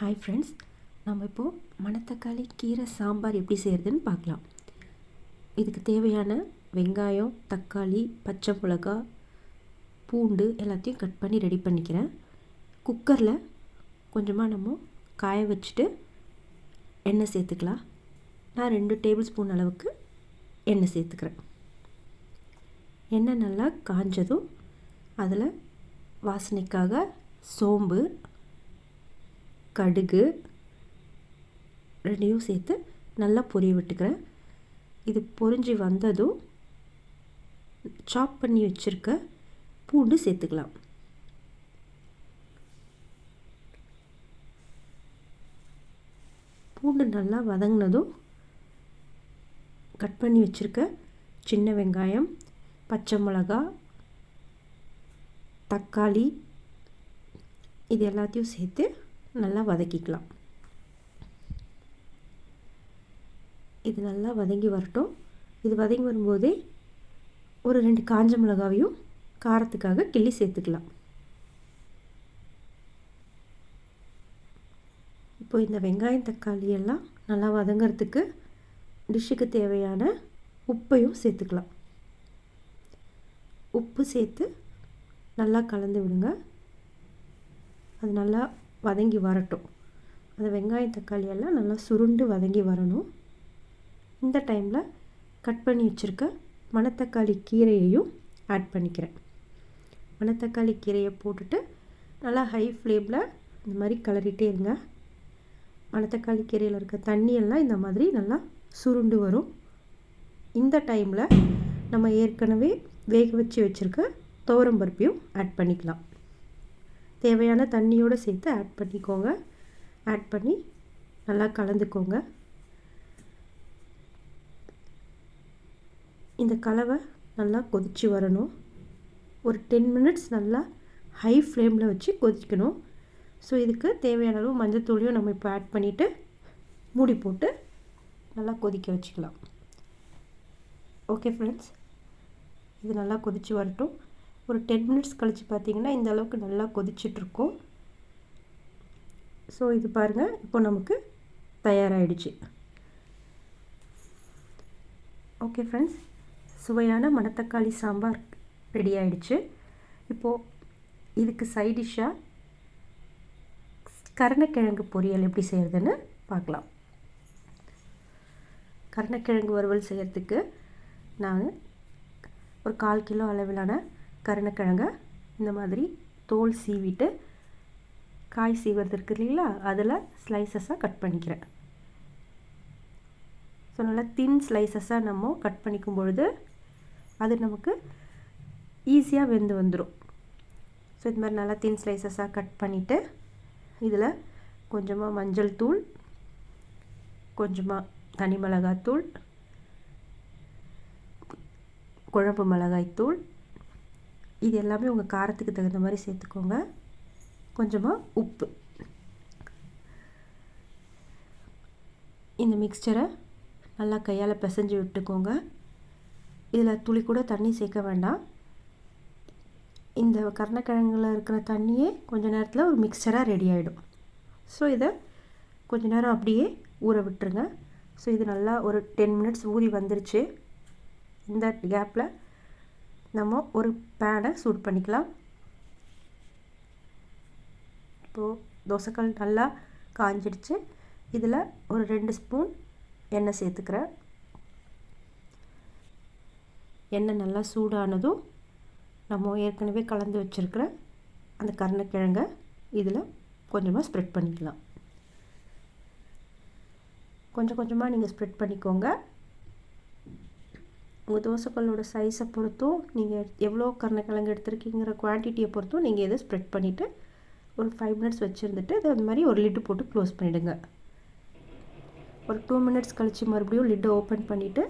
Hi friends நம்ம இப்போது மணத்தக்காளி கீரை சாம்பார் எப்படி செய்கிறதுன்னு பார்க்கலாம். இதுக்கு தேவையான வெங்காயம் தக்காளி பச்சை மிளகா பூண்டு எல்லாத்தையும் கட் பண்ணி ரெடி பண்ணிக்கிறேன். குக்கரில் கொஞ்சமாக நம்ம காய வச்சுட்டு எண்ணெய் சேர்த்துக்கலாம். நான் ரெண்டு டேபிள் ஸ்பூன் அளவுக்கு எண்ணெய் சேர்த்துக்கிறேன். எண்ணெய் நல்லா காஞ்சதும் அதில் வாசனைக்காக சோம்பு கடுகு ரெண்டையும் சேர்த்து நல்லா பொரிய விட்டுக்கிறேன். இது பொரிஞ்சு வந்ததும் சாப் பண்ணி வச்சுருக்க பூண்டு சேர்த்துக்கலாம். பூண்டு நல்லா வதங்கினதும் கட் பண்ணி வச்சுருக்க சின்ன வெங்காயம் பச்சை மிளகா தக்காளி இது எல்லாத்தையும் சேர்த்து நல்லா வதக்கிக்கலாம். இது நல்லா வதங்கி வரட்டும். இது வதங்கி வரும்போதே ஒரு ரெண்டு காஞ்ச மிளகாவையும் காரத்துக்காக கிள்ளி சேர்த்துக்கலாம். இப்போ இந்த வெங்காயம் தக்காளி எல்லாம் நல்லா வதங்கிறதுக்கு டிஷ்ஷுக்கு தேவையான உப்பையும் சேர்த்துக்கலாம். உப்பு சேர்த்து நல்லா கலந்து விடுங்க. அது நல்லா வதங்கி வரட்டும். அந்த வெங்காயம் தக்காளி எல்லாம் நல்லா சுருண்டு வதங்கி வரணும். இந்த டைமில் கட் பண்ணி வச்சுருக்க மணத்தக்காளி கீரையையும் ஆட் பண்ணிக்கிறேன். மணத்தக்காளி கீரையை போட்டுட்டு நல்லா ஹை ஃப்ளேமில் இந்த மாதிரி கலரிட்டே இருங்க. மணத்தக்காளி கீரையில் இருக்க தண்ணியெல்லாம் இந்த மாதிரி நல்லா சுருண்டு வரும். இந்த டைமில் நம்ம ஏற்கனவே வேக வச்சு வச்சுருக்க துவரம்பருப்பையும் ஆட் பண்ணிக்கலாம். தேவையான தண்ணியோடு சேர்த்து ஆட் பண்ணிக்கோங்க. ஆட் பண்ணி நல்லா கலந்துக்கோங்க. இந்த கலவை நல்லா கொதித்து வரணும். ஒரு டென் மினிட்ஸ் நல்லா ஹை ஃப்ளேமில் வச்சு கொதிக்கணும். ஸோ இதுக்கு தேவையான அளவு மஞ்சத்தூளியும் நம்ம இப்போ ஆட் பண்ணிவிட்டு மூடி போட்டு நல்லா கொதிக்க வச்சுக்கலாம். ஓகே ஃப்ரெண்ட்ஸ் இது நல்லா கொதித்து வரட்டும். ஒரு டென் மினிட்ஸ் கழித்து பார்த்தீங்கன்னா இந்த அளவுக்கு நல்லா கொதிச்சிட்ருக்கும். ஸோ இது பாருங்கள் இப்போ நமக்கு தயாராகிடுச்சு ஓகே ஃப்ரெண்ட்ஸ் சுவையான மணத்தக்காளி சாம்பார் ரெடி ஆகிடுச்சு இப்போது இதுக்கு சைடிஷ்ஷாக கருணக்கிழங்கு பொரியல் எப்படி செய்கிறதுன்னு பார்க்கலாம் கருணக்கிழங்கு வறுவல் செய்கிறதுக்கு நான் ஒரு கால் கிலோ அளவிலான கருணக்கிழங்க இந்த மாதிரி தோல் சீவிட்டு காய் சீவுறது இருக்குது இல்லைங்களா? அதில் ஸ்லைசஸாக கட் பண்ணிக்கிறேன். ஸோ நல்லா தின் ஸ்லைசஸாக நம்ம கட் பண்ணிக்கும் பொழுது அது நமக்கு ஈஸியாக வெந்து வந்துடும் ஸோ இது மாதிரி நல்லா தின் ஸ்லைசஸாக கட் பண்ணிவிட்டு இதில் கொஞ்சமாக மஞ்சள் தூள் கொஞ்சமாக தனி மிளகாத்தூள் குழம்பு மிளகாய்த்தூள் இது எல்லாமே உங்கள் காரத்துக்கு தகுந்த மாதிரி சேர்த்துக்கோங்க. கொஞ்சமாக உப்பு. இந்த மிக்சரை நல்லா கையால் பிசைஞ்சு விட்டுக்கோங்க. இதில் துளி கூட தண்ணி சேர்க்க வேண்டாம். இந்த கருணக்கிழங்குல இருக்கிற தண்ணியே கொஞ்ச நேரத்தில் ஒரு மிக்சராக ரெடி ஆகிடும் ஸோ இதை கொஞ்ச நேரம் அப்படியே ஊற விட்டுருங்க. ஸோ இது நல்லா ஒரு டென் மினிட்ஸ் ஊறி வந்துருச்சு. இந்த கேப்பில் நம்ம ஒரு பேனை சூட் பண்ணிக்கலாம். இப்போது தோசைக்கல் நல்லா காஞ்சிடுச்சு. இதில் ஒரு ரெண்டு ஸ்பூன் எண்ணெய் சேர்த்துக்கிறேன். எண்ணெய் நல்லா சூடானதும் நம்ம ஏற்கனவே கலந்து வச்சுருக்கிற அந்த கருணக்கிழங்கை இதில் கொஞ்சமாக ஸ்ப்ரெட் பண்ணிக்கலாம். கொஞ்சம் கொஞ்சமாக நீங்கள் ஸ்ப்ரெட் பண்ணிக்கோங்க. உங்கள் தோசைக்கல்லோட சைஸை பொறுத்தும் நீங்கள் எவ்வளோ கருணக்கிழங்கு எடுத்துருக்கீங்கிற குவான்டிட்டியை பொறுத்தும் நீங்கள் இதை ஸ்ப்ரெட் பண்ணிவிட்டு ஒரு ஃபைவ் மினிட்ஸ் வச்சுருந்துட்டு அது அந்த மாதிரி ஒரு லிட்டு போட்டு க்ளோஸ் பண்ணிவிடுங்க ஒரு டூ மினிட்ஸ் கழித்து மறுபடியும் லிட்டை ஓப்பன் பண்ணிவிட்டு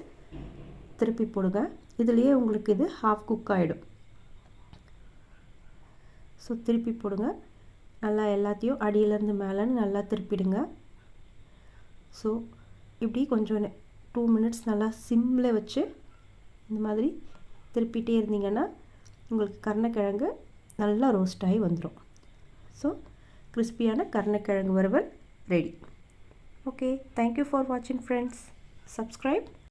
திருப்பி போடுங்க. இதுலேயே உங்களுக்கு இது ஹாஃப் குக் ஆகிடும் ஸோ திருப்பி போடுங்க. நல்லா எல்லாத்தையும் அடியிலேருந்து மேலேன்னு நல்லா திருப்பிடுங்க. ஸோ இப்படி கொஞ்சம் டூ மினிட்ஸ் நல்லா சிம்மில் வச்சு இந்த மாதிரி திருப்பிகிட்டே இருந்தீங்கன்னா உங்களுக்கு கருணக்கிழங்கு நல்லா ரோஸ்ட் ஆகி வந்துடும் ஸோ கிறிஸ்பியான கருணக்கிழங்கு வறுவல் ready okay thank you for வாட்சிங் ஃப்ரெண்ட்ஸ் சப்ஸ்கிரைப்